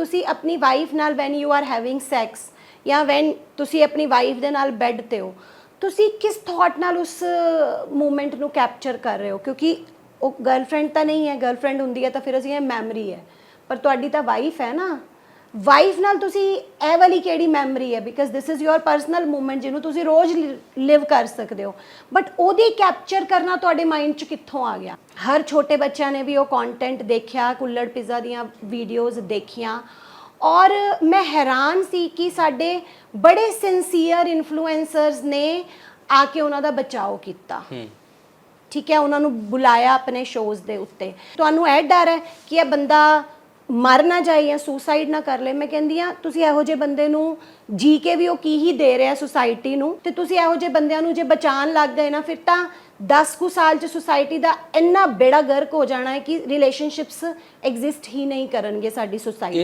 ਤੁਸੀਂ ਆਪਣੀ ਵਾਈਫ ਨਾਲ when you are having sex ਜਾਂ ਵੈਨ ਤੁਸੀਂ ਆਪਣੀ ਵਾਈਫ ਦੇ ਨਾਲ ਬੈੱਡ ਤੇ ਹੋ, ਤੁਸੀਂ ਕਿਸ ਥਾਟ ਨਾਲ ਉਸ ਮੂਮੈਂਟ ਨੂੰ ਕੈਪਚਰ ਕਰ ਰਹੇ ਹੋ? ਕਿਉਂਕਿ ਉਹ ਗਰਲਫ੍ਰੈਂਡ ਤਾਂ ਨਹੀਂ ਹੈ ਗਰਲਫ੍ਰੈਂਡ ਹੁੰਦੀ ਹੈ ਤਾਂ ਫਿਰ ਅਸੀਂ ਇਹ ਮੈਮਰੀ ਹੈ। ਪਰ ਤੁਹਾਡੀ ਤਾਂ ਵਾਈਫ ਹੈ ਨਾ। ਵਾਈਫ ਨਾਲ ਤੁਸੀਂ ਇਹ ਵਾਲੀ ਕਿਹੜੀ ਮੈਮਰੀ ਹੈ? Because this is your personal moment ਜਿਹਨੂੰ ਤੁਸੀਂ ਰੋਜ਼ ਲਿਵ ਕਰ ਸਕਦੇ ਹੋ। ਬਟ ਉਹਦੀ ਕੈਪਚਰ ਕਰਨਾ ਤੁਹਾਡੇ ਮਾਈਂਡ 'ਚ ਕਿੱਥੋਂ ਆ ਗਿਆ? ਹਰ ਛੋਟੇ ਬੱਚਿਆਂ ਨੇ ਵੀ ਉਹ ਕੰਟੈਂਟ ਦੇਖਿਆ ਕੁੱਲੜ ਪਿਜ਼ਾ ਦੀਆਂ ਵੀਡੀਓਜ਼ ਦੇਖੀਆਂ। ਔਰ ਮੈਂ ਹੈਰਾਨ ਸੀ ਕਿ ਸਾਡੇ ਬੜੇ ਸਿੰਸੀਅਰ ਇਨਫਲੂਐਂਸਰਸ ਨੇ ਆ ਕੇ ਉਹਨਾਂ ਦਾ ਬਚਾਓ ਕੀਤਾ। ਠੀਕ ਹੈ ਉਹਨਾਂ ਨੂੰ ਬੁਲਾਇਆ ਆਪਣੇ ਸ਼ੋਜ਼ ਦੇ ਉੱਤੇ। ਤੁਹਾਨੂੰ ਇਹ ਡਰ ਹੈ ਕਿ ਇਹ ਬੰਦਾ ਮਰ ਨਾ ਜਾਏ ਜਾਂ ਸੁਸਾਈਡ ਨਾ ਕਰ ਲੇ ਮੈਂ ਕਹਿੰਦੀ ਆ ਤੁਸੀਂ ਇਹੋ ਜਿਹੇ ਬੰਦੇ ਨੂੰ ਜੀ ਕੇ ਵੀ ਉਹ ਕੀ ਹੀ ਦੇ ਰਿਹਾ ਸੁਸਾਇਟੀ ਨੂੰ ਤੇ ਤੁਸੀਂ ਇਹੋ ਜਿਹੇ ਬੰਦਿਆਂ ਨੂੰ ਜੇ ਬਚਾਉਣ ਲੱਗ ਗਏ ਨਾ, ਫਿਰ ਤਾਂ 10 ਕੁ ਸਾਲ ਚ ਸੁਸਾਇਟੀ ਦਾ ਇੰਨਾ ਬੇੜਾ ਗਰਕ ਹੋ ਜਾਣਾ ਹੈ ਕਿ ਰਿਲੇਸ਼ਨਸ਼ਿਪਸ ਐਗਜ਼ਿਸਟ ਹੀ ਨਹੀਂ ਕਰਨਗੇ ਸਾਡੀ ਸੁਸਾਇਟੀ